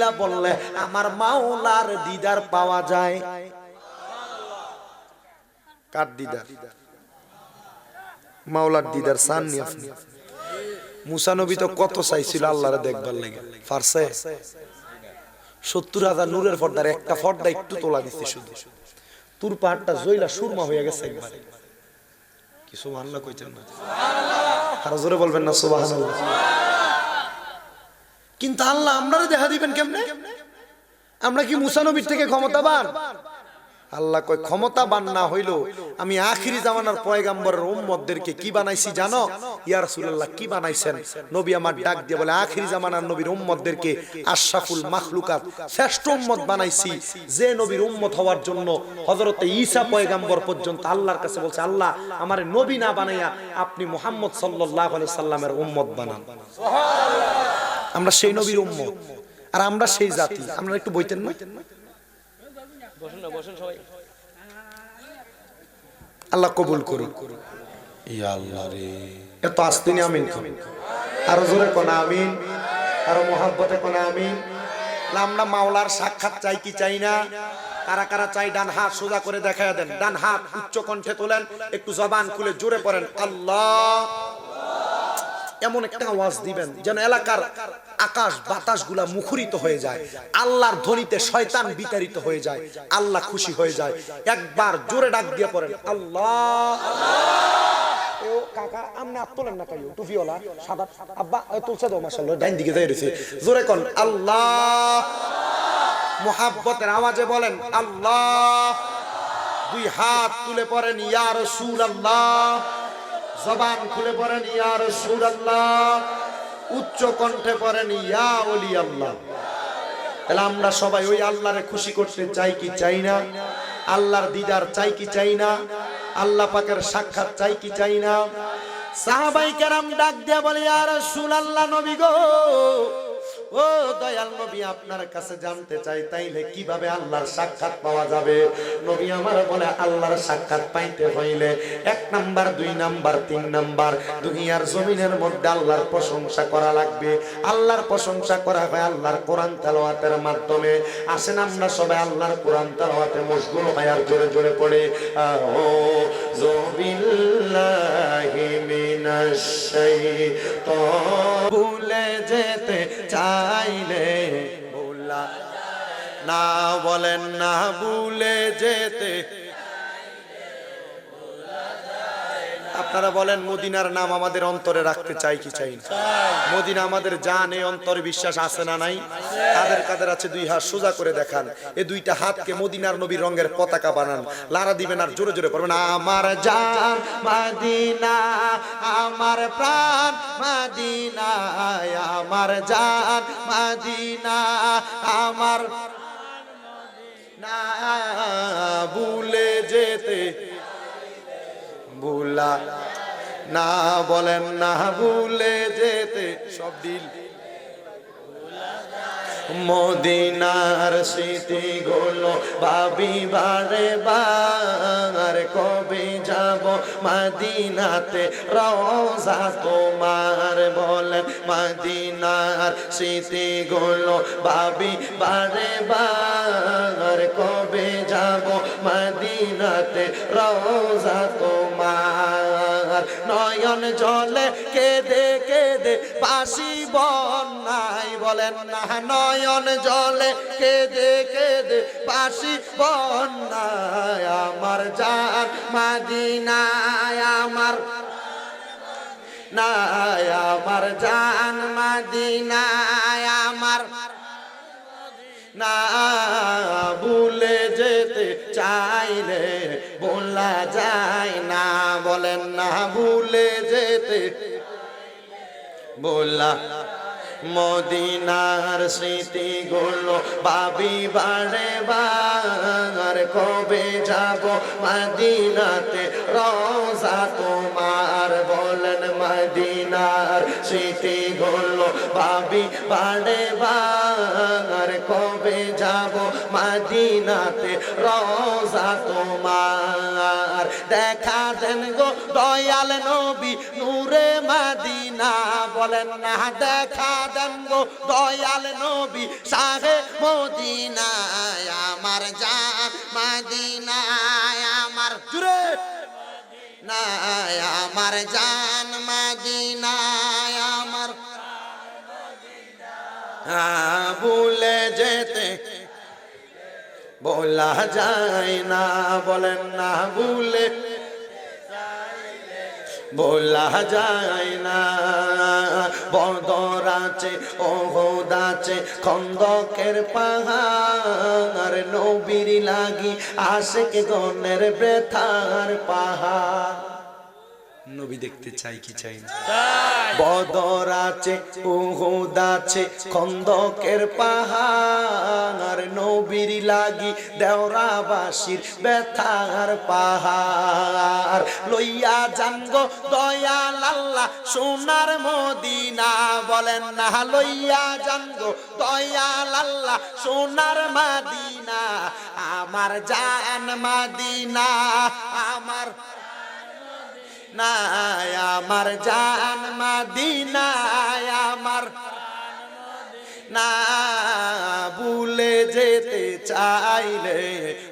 বিল্লা বললে, আমার মাওলার দিদার পাওয়া যায়। কার দিদার? মাওলার দিদার চান নি আপনি মুসা নবী তো কত চাইছিল আল্লাহরে দেখবার লাগে। ফারসে। সত্তর হাজার নূরের পর্দার একটা পর্দা একটু তোলা দিচ্ছে শুধু। তুর পাহাড়টা সুরমা হয়ে গেছে একবারে। কইতেন না? আর জোরে বলবেন না কিন্তু আল্লাহ আমরারে দেখা দিবেন কেমনে? আমরা কি মুসা নবীর থেকে ক্ষমতাবান? আল্লাহ কয়, ক্ষমতাবান না হইল আমি আখিরি জামানার পয়গাম্বরের উম্মতদেরকে কি বানাইছি জানো? ইয়া রাসূলুল্লাহ, কি বানাইছেন? নবী আমার ডাক দিয়ে বলে, আখিরি জামানার নবীর উম্মতদেরকে আশরাফুল মাখলুকাত শ্রেষ্ঠ উম্মত বানাইছি। যে নবীর উম্মত হওয়ার জন্য হযরতে ঈসা পয়গাম্বর পর্যন্ত আল্লাহর কাছে বলছে, আল্লাহ আমারে নবী না বানাইয়া আপনি মুহাম্মদ সাল্লাল্লাহু আলাইহি সাল্লামের উম্মত বানান। আমরা সেই নবীর উম্মত। আর আমরা সেই জাতি। আমরা একটু বইতেন না? আল্লাহ কবুল করুন ইয়া আল্লাহ রে। এত আস্তিনি আমিন আরও জোরে কোন আমিন? আরও মোহাব্বতে কোন আমিন? আমরা মাওলার সাক্ষাৎ চাই কি চাই না? কারা কারা চাই ডান হাত সোজা করে দেখায় দেন। ডান হাত উচ্চ কণ্ঠে তোলেন একটু জবান খুলে জোরে পড়েন। আল্লাহ এমন একটা আওয়াজ দিবেন যেন এলাকার আকাশ বাতাসগুলা মুখরিত হয়ে যায়। আল্লাহর ধ্বনিতে শয়তান বিতাড়িত হয়ে যায়। আল্লাহ খুশি হয়ে যায়। একবার জোরে ডাক দিয়ে পড়েন, আল্লাহ ও কাকা সাদা, আব্বা জোরে আল্লাহ। আওয়াজে বলেন, আল্লাহ। দুই হাত তুলে পড়েন, ইয়া রাসূলুল্লাহ। জবান খুলে পড়েন, ইয়া আল্লাহ উচ্চ কণ্ঠে পড়েন, ইয়া অলি আল্লাহ তাহলে আমরা সবাই ওই আল্লাহরে খুশি করতে চাই কি চাই না? আল্লাহর দিদার চাই কি চাই না? আল্লাহ পাকের সাক্ষাৎ চাই কি চাই না? সাহাবাই কেরাম ডাক দিয়া বলে আর সুন আল্লাহ নবী গো। ও দয়াল নবী, আপনার কাছে জানতে চাই, তাইলে কীভাবে আল্লাহর সাক্ষাৎ পাওয়া যাবে? নবী আমার বলে, আল্লাহর সাক্ষাৎ পাইতে হইলে এক নাম্বার, দুই নাম্বার, তিন নাম্বার, দুনিয়ার জমিনের মধ্যে আল্লাহর প্রশংসা করা লাগবে। আল্লাহর প্রশংসা করা হয় আল্লাহর কোরআন তেলাওয়াতের মাধ্যমে। আসেন আমরা সবাই আল্লাহর কোরআন তেলাওয়াতে মশগুল হয় আর জোরে জোরে পড়ে। ও, জবিল্লাহি ভুলে যেতে চাইলে ভুলা না বলেন না ভুলে যেতে আপনারা বলেন, মদিনার নাম আমাদের অন্তরে রাখতে চাই কি চাই মদিনা আমাদের জান, এই অন্তরে বিশ্বাস আছে না নাই? কাদের কাদের আছে, দুই হাত সোজা করে দেখান। এই দুইটা হাতকে মদিনার নবীর রঙের পতাকা বানান। লারা দিবেন আর জোরে জোরে পড়বেন, আমার জান মাদিনা, আমার প্রাণ মাদিনা, আমার জান মাদিনা, আমার না ভুলে যেতে ভুলা। না বলেন না ভুলে যেতে সব দিল মদিনার স্মৃতি গুলো ভাবি বারে। বার কবে যাব মদিনাতে? রওজা তোমার বলেন, মদিনার স্মৃতি গুলো ভাবি বারে বার। কবে যাব মদিনাতে? রওজা তোমার নয়ন জলে কেঁদে কেঁদে পাশি বন্যাই বলেন না, নয়ন জলে কেঁদে কেঁদে পাশি বন্যায় আমার জান মাদিনায়, আমার নাই আমার জান মাদিনায়, আমার না বলা, মদিনার স্মৃতি গুলো বাবি বারে বার, কবে যাব মদিনাতে? রোজা তোমার বলেন মদিনার স্মৃতি গুলো বাবি বারে বার, কবে যাব মদিনাতে? রোজা তোমার দেখা দেন গো দয়াল নবী নূরে মাদিনা। বলেন, না, দেখা দেন গো দয়াল নবী সাহে মদিনায়, আমার জান মাদিনায়, আমার জুড়ে না আমার জান মাদিনায়, আমার ভুলে যেতে বলা যায় না, বলেন না ভুলে। বলা যায় না বদর আছে, ওহদ আছে, খন্দকের পাহাড়, নবীর লাগি আশেক গনের ব্যথার পাহাড়। নবী দেখতে চাই কি চাই না? বদর আছে উহুদ আছে খন্দকের পাহাড়। নবীর লাগি দেওরাবাসীর ব্যথার পাহাড়। লইয়া জানগ দয়াল আল্লাহ সোনার মদিনা বলেন না। লইয়া জানগ দয়াল আল্লাহ সোনার মাদিনা। আমার জান মাদিনা আমার না আমার জান মাদিনায়, আমার না ভুলে যেতে চাইলে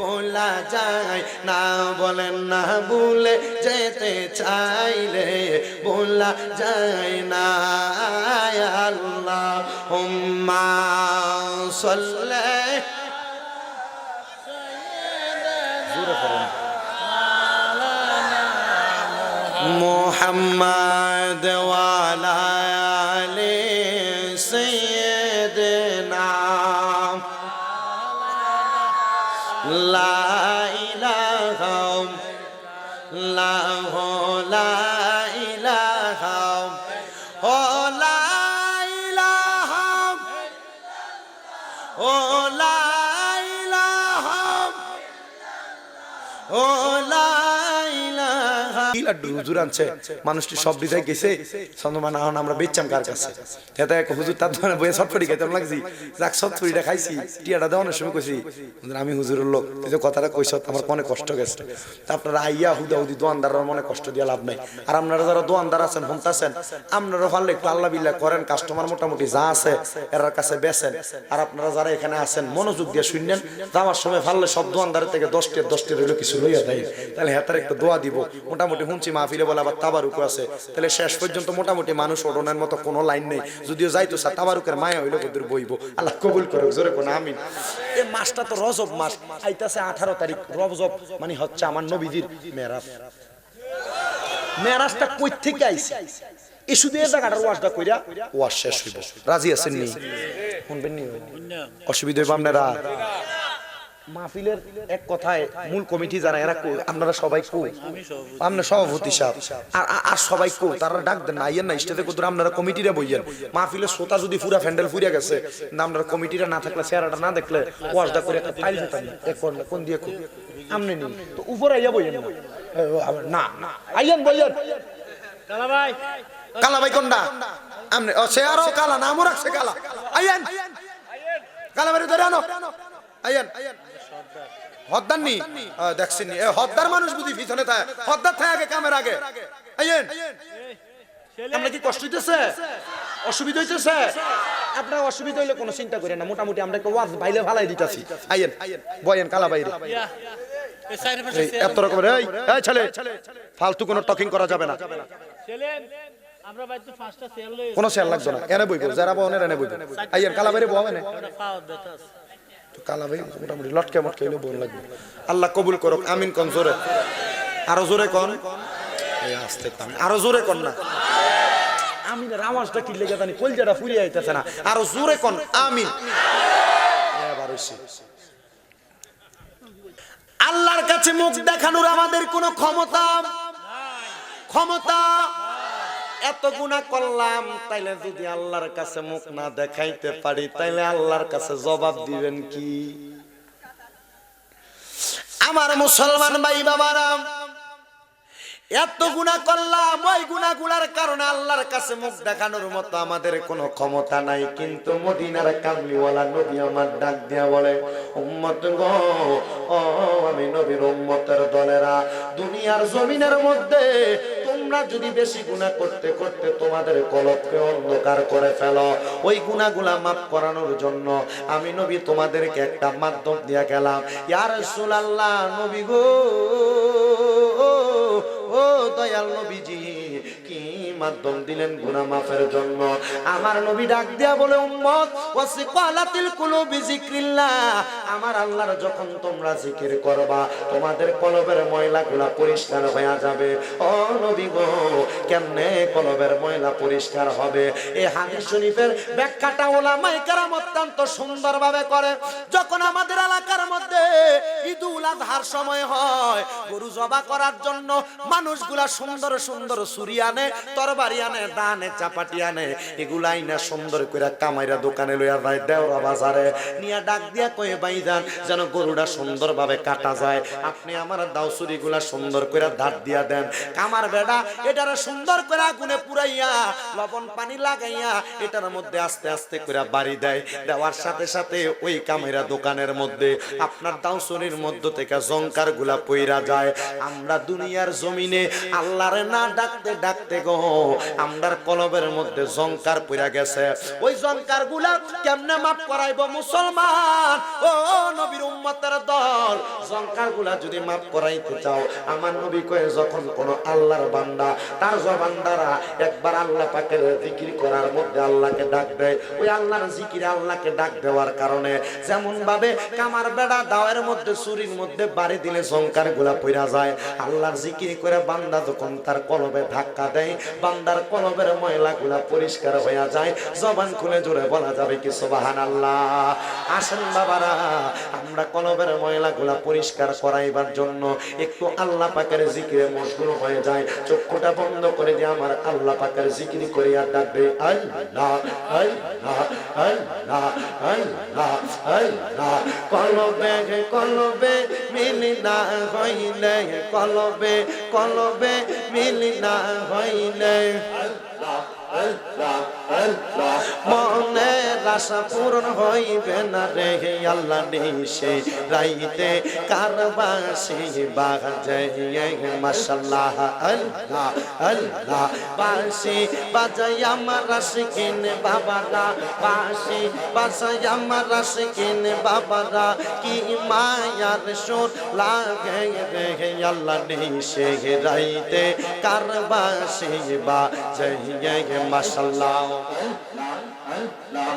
বলা যায়, না বলেন না ভুলে যেতে চাইলে বলা যায়, না আল্লাহ হুম্মা সাল্লে মোহাম্মদ ওয়ালা লাড্ডু হুজুর আনছে, মানুষটি সব গেছে। এখন আমরা কার কাছে? এক হুজুর তার বইয়ে সটফটি খাইতে লাগছি। যাক খাইছি, টিয়াটা দেওয়ানোর সময় কইছি আমি হুজুরের লোক। কথাটা কইছ, আমার মনে কষ্ট গেছে। তা আপনারা আইয়া হুদা হুদি দোয়ানদারের মনে কষ্ট দিয়া লাভ নাই। আর আপনারা যারা দোয়ানদার আছেন হুমতাছেন আপনারা পারলে একটু আল্লাহ বিল্লাহ করেন কাস্টমার মোটামুটি যা আছে, এরার কাছে বেছেন আর আপনারা যারা এখানে আছেন, মনোযোগ দিয়ে শুনলেন, যাওয়ার সময় ভালো সব দোয়ানদারের থেকে দশটির দশটির হইল কিছু লইয়া দেয় তাহলে হেতার একটা দোয়া দিব। মোটামুটি হুঁচি মাহফিলে বলে আবার তাবারুকও আছে। তাহলে শেষ পর্যন্ত মোটামুটি মানুষ ওড়নের মতো কোনো লাইন নেই। যদিও যাইতো স্যার, তাবারুকের মায়া হইল ওদের বইব। আল্লাহ কবুল করে জোরে কোনো আমিন। এই মাসটা তো রজব মাস, আইতাছে আঠারো তারিখ রজব মানে হচ্ছে আমার নবীজির মেরাজ। মেরাজটা কই থেকে আইছে? অসুবিধা হইব আপনারা? মাহফিলের এক কথায় মূল কমিটি যারা এরা আপনারা সবাই কো? আপনার সভাপতি সাহেব। আর আর- সবাই কো? তারা ডাক দেন না আইয়েন না স্টেজে কত আপনারা কমিটিরা বইয়েন। মাহফিলের শ্রোতা যদি পুরা ফ্যান্ডেল ফুরিয়া গেছে না আপনারা কমিটিরা না থাকলে চেহারাটা না দেখলে ওয়াজটা করে একটা ফাইল দিতাম এক কোন কোন দিয়ে কো। আমনে নি তো উপরে আইয়া বইয়েন না। না আইয়েন বইয়েন। কালা ভাই। কালা ভাই কোনটা? আমনে ও আরও কালা নামও রাখছে কালা। আইয়েন। কালা বাড়ি ধরে আনো। আইয়েন আইয়েন। হদ্দার নি? দেখছেন নি। হদ্দার মানুষ বুঝি পিছনে থাকে হদ্দার থাকে আগে কামের আগে। আইয়েন। আমরা কি কষ্ট হইতেছে? অসুবিধা হইতেছে? আপনার অসুবিধা হইলে কোনো চিন্তা করেন না। মোটামুটি আমরা একটা ওয়াজ ভাইলে ভালাই দিতাছি। আইয়েন। বয়েন কালা বাইরে। এত রকমের এই এই ছেলে। ফালতু কোনো টকিং করা যাবে না। কোন আমরা ভাই তো পাঁচটা সেল লই কোনো শেয়ার লাগবে না। এনে বইব যারা বহনের এনে বইব। আইয়েন কালা বাইরে বহাবে কালা ভাই মোটামুটি লটকে মটকে হইলে বোন লাগবে। আল্লাহ কবুল করুক, আমিন কোন জোরে। আরও জোরে কোন? আস্তে আরও জোরে কোন না। আমিনের আওয়াজটা কি লেগে জানি কলজাটা ফুরিয়ে আইতেছে না। আরও জোরে কোন, আমিন। আল্লাহর কাছে মুখ দেখানোর আমাদের কোনো ক্ষমতা? ক্ষমতা এত গুণা করলাম, তাইলে যদি আল্লাহর কাছে মুখ না দেখাইতে পারি, তাইলে আল্লাহর কাছে জবাব দিবেন কি? আমার মুসলমান ভাই বাবারা এত গুণা করলাম, ওই গুণাগুলার কারণে আল্লাহর কাছে মুখ দেখানোর মতো আমাদের কোনো ক্ষমতা নাই। কিন্তু মদিনার কামলিওয়ালা নবী আমার ডাক দিয়া বলে, উম্মত গো, ও, আমি নবীর উম্মতের দলেরা, দুনিয়ার জমিনের মধ্যে তোমরা যদি বেশি গুণা করতে করতে তোমাদের কলবকে অন্ধকার করে ফেলো, ওই গুণাগুলা মাফ করানোর জন্য আমি নবী তোমাদেরকে একটা মাধ্যম দিয়ে গেলাম। ইয়ার সুলাল্লাহ নবী গো, ও দয়াল নবীজি কি মাধ্যম দিলেন গুনাহ মাফের জন্য। আমার নবী ডাক দিয়া বলে, উম্মত, ওয়াসিকালাতিল কুলুবি যিকরিল্লাহ। আমার আল্লাহর যখন তোমরা জিকির করবা, তোমাদের কলবের ময়লাগুলা পরিষ্কার হয়ে যাবে। ও নবী গো, কেমনে কলবের ময়লা পরিষ্কার হবে? এই হাদিস শরীফের ব্যাখ্যাটা ওলামায়ে কেরাম অত্যন্ত সুন্দরভাবে করে। যখন আমাদের এলাকার মধ্যে ঈদুল আজহার সময় হয় গরু জবা করার জন্য মানুষগুলা সুন্দর সুন্দর ছুরি আনে, তরবারি আনে, দানে চাপাটি আনে, এগুলাই না সুন্দর করে কামাইরা দোকানে লইয়া যায় দেওরা বাজারে। নিয়া ডাক দিয়া কয়ে বাইজান যেন গরুটা সুন্দরভাবে কাটা যায়। আপনি আমার দাও ছুরিগুলা সুন্দর করে ধার দিয়া দেন। কামার বেড়া, এটারে সুন্দর করে আগুনে পুরাইয়া, লবণ পানি লাগাইয়া, এটার মধ্যে আস্তে আস্তে করে বাড়ি দেয়। দেওয়ার সাথে সাথে ওই কামেরা দোকানের মধ্যে, আপনার দাউসরির মধ্য থেকে জঙ্কারগুলা পইরা যায়। আমরা দুনিয়ার জমিনে আল্লাহরে না ডাকতে ডাকতে গো, আমরার কলবের মধ্যে জঙ্কার পইরা গেছে। ওই জঙ্কারগুলা কেমনে মাফ করাইব মুসলমান? ও নবীর উম্মতের দল জঙ্কারগুলা যদি মাফ করাইতে চাও, আমার নবী কয়ে যখন কোন আল্লাহর বান্দা, তার জবান দ্বারা একবার আল্লাহ পাকের জিকির করার মধ্যে আল্লাহকে ডাক দেয়। ওই আল্লাহর জিকিরে আল্লাহকে ডাক দেওয়ার কারণে যেমন ভাবে কামার বেড়া দাওয়ের মধ্যে, চুরির মধ্যে বাড়ি দিলে জংকারগুলা পইরা যায়, আল্লাহর জিকির করে বান্দা যখন তার কলবে ধাক্কা দেয়, বান্দার কলবের ময়লা গুলা পরিষ্কার হয়ে যায়, জবান খুলে জোরে বলা যাবে কি সুবাহান আল্লাহ আসেন বাবারা, আমরা কলবের ময়লা গুলা পরিষ্কার করাইবার জন্য একটু আল্লাহ পাকের জিকিরে মশগুল হয়ে যায়, চক্ষুটা বন্ধ করে দিয়ে আমার আল্লাহ পাকের জিকির ডাকবে আল্লাহ আল্লাহ আল্লাহ কলবে কলবে মিলি না হইলে কলবে কলবে মিলি না হইলে। মনে আশা পূরণ হইবে না রে আল্লাহ নিশে। রাইতে কারবাসি বাজে মাশাল্লাহ, আল্লাহ আল্লাহ। বাসি বাজাই আমার রাশিকিন বাবারা, বাসি বাজাই আমার রাশিকিন বাবারা। কি মায়ার সুর লাগে রে আল্লাহ নিশে। রাইতে কারবাসি বাজে মাশাল্লাহ আল্লাহ।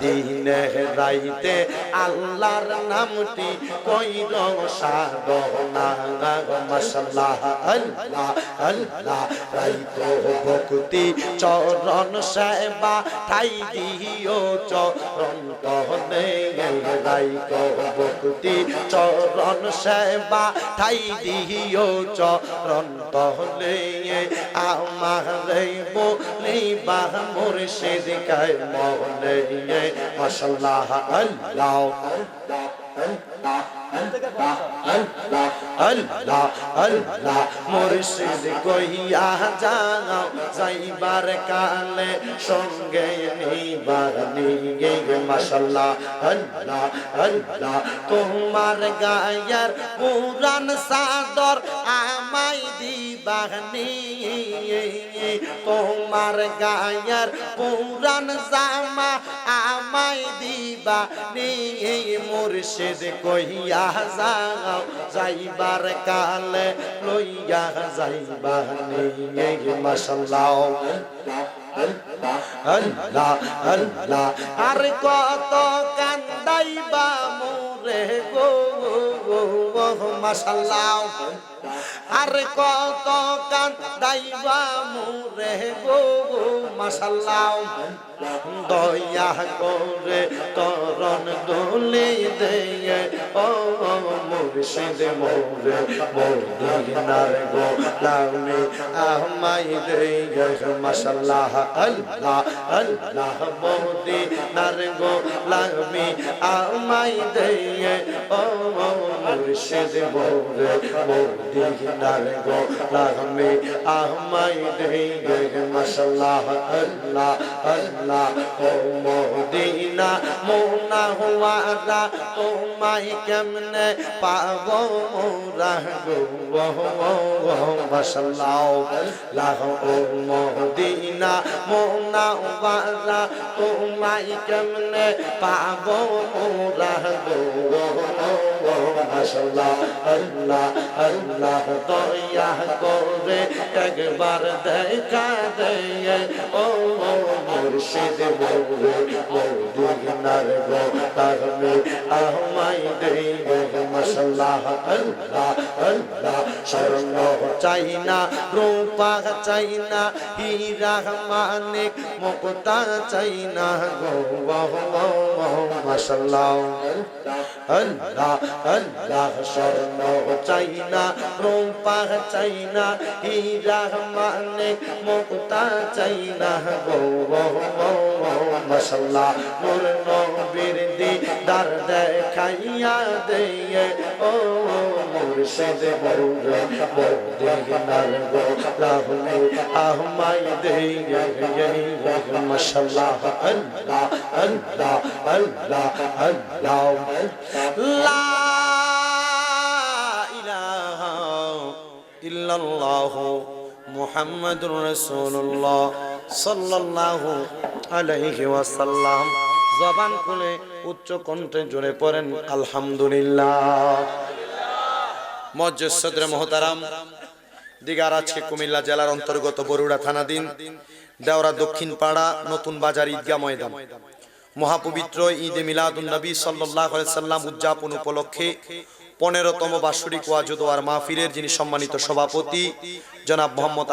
দিনে আল্লাহর নামটি কইল সাধনা মাশাল্লাহ আল্লাহ আল্লাহ ভক্তি চরণ সেবা ঠাই দিও চরণ তহনে রাইতো ভক্তি। চরণ সেবা ঠাই দিও চরণ তহলে আমার বলি বা মুর্শিদ কায় মহলে মাশাল্লাহ, আল্লাহ। আল্লাহ আল্লাহ মুর্শিদ কইয়া যাও যাইবার কালে সঙ্গে নিবার নিগে মাশাল্লাহ, আল্লাহ আল্লাহ তোমার গায়ার পুরান সাদর আমায় দিবানি তোমার গায়ার পুরান জামা আমায় দিবা, নিয়ে মুর্শিদ কইয়া যাও, যাইবার কালে লইয়া যাইবা, নিয়ে মাশাল্লাহ। আল্লাহ আল্লাহ, আর কত কান্দাইবা মোরে গো, মাশাল্লাহ। আর কত কান দাইবা মুরে গো মাশাল্লাহ। দয়া করে করন দোলে দেয়, ও মুর্শিদ মোরে মদিনার গো লাউনি আহমাই দেয়, মাশাল্লাহ, আল্লাহ আল্লাহ মদিনার গো লাউনি আহমাই দেয়, ও মুর্শিদ মোরে মদিনার গো লাউনি আহমাই দেয় মাশাল্লাহ আল্লাহ আল্লাহ ও মদিনা মোনা হুয়ারা তোমায় কেমনে পাবো মোরা গো মাশাল্লাহ লাহ ও মদিনা মোনা হুয়ারা তোমায় কেমনে পাবো মোরা গো মাশাল্লাহ আল্লাহ আল্লাহ দয়া করে একবার দেখা দেয়। ও মুর্শিদ মোরে মদিনার গো তাহলে আহমাই দেই মাশাল্লাহ, আল্লাহ আল্লাহ, স্বর্ণ চাই না রূপা চাই না হীরা মানিক, মুক্তা চাই না গো মাশাল্লাহ, আল্লাহ আল্লাহ স্বর্ণ চাই না রূপা চাই না হীরা মানিক মুক্তা চাই না গো মশাল্লাহ নূর নবীর দিদার দেখাইয়া দেয় ও মুর্শিদ মোরে মদিনার গো লাহলে আহমাই দেয় ইল্লাল্লাহ মুহাম্মাদুর রাসূলুল্লাহ সাল্লাল্লাহু উচ্চ কণ্ঠে জোরে পড়েন, আলহামদুলিল্লাহ। সদরে মোহতারাম, দিগার আজকে কুমিল্লা জেলার অন্তর্গত বরুড়া থানাধীন দেওরা দক্ষিণ পাড়া নতুন বাজার ঈদগাহ ময়দান। মহাপবিত্র ঈদে মিলাদুন নবী সাল্লাহ সাল্লাম উদযাপন উপলক্ষে পনেরোতম বাৎসরিক ওয়াজুদ ওয়ার মাহফিলের যিনি সম্মানিত সভাপতি জনাব মোহাম্মদ